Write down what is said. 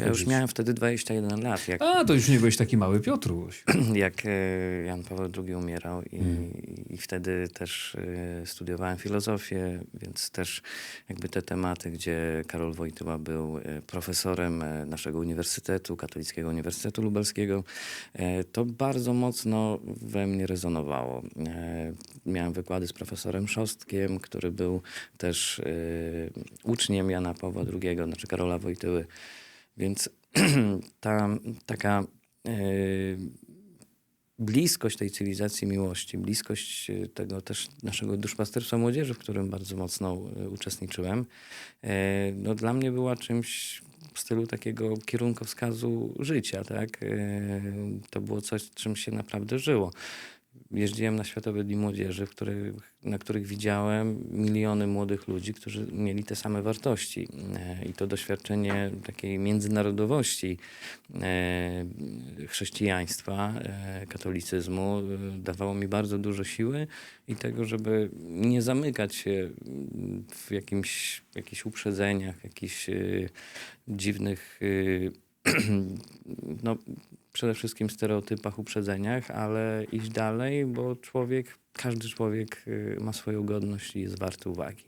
ja już miałem wtedy 21 lat, jak, A, to już nie byłeś taki mały Piotruś. jak e, Jan Paweł II umierał i, Mm. i wtedy też e, studiowałem filozofię, więc też jakby te tematy, gdzie Karol Wojtyła był e, profesorem naszego uniwersytetu, Katolickiego Uniwersytetu Lubelskiego, to bardzo mocno we mnie rezonowało. Miałem wykłady z profesorem Szostkiem, który był też uczniem Jana Pawła II, znaczy Karola Wojtyły. Więc ta taka e, bliskość tej cywilizacji miłości, bliskość e, tego też naszego duszpasterstwa młodzieży, w którym bardzo mocno e, uczestniczyłem, no dla mnie była czymś w stylu takiego kierunkowskazu życia, tak? To było coś, czym się naprawdę żyło. Jeździłem na Światowe Dni Młodzieży, na których widziałem miliony młodych ludzi, którzy mieli te same wartości. E, I to doświadczenie takiej międzynarodowości e, chrześcijaństwa, e, katolicyzmu dawało mi bardzo dużo siły i tego, żeby nie zamykać się w jakimś, jakichś uprzedzeniach, jakichś dziwnych no, przede wszystkim stereotypach, uprzedzeniach, ale iść dalej, bo człowiek, każdy człowiek y, ma swoją godność i jest warty uwagi.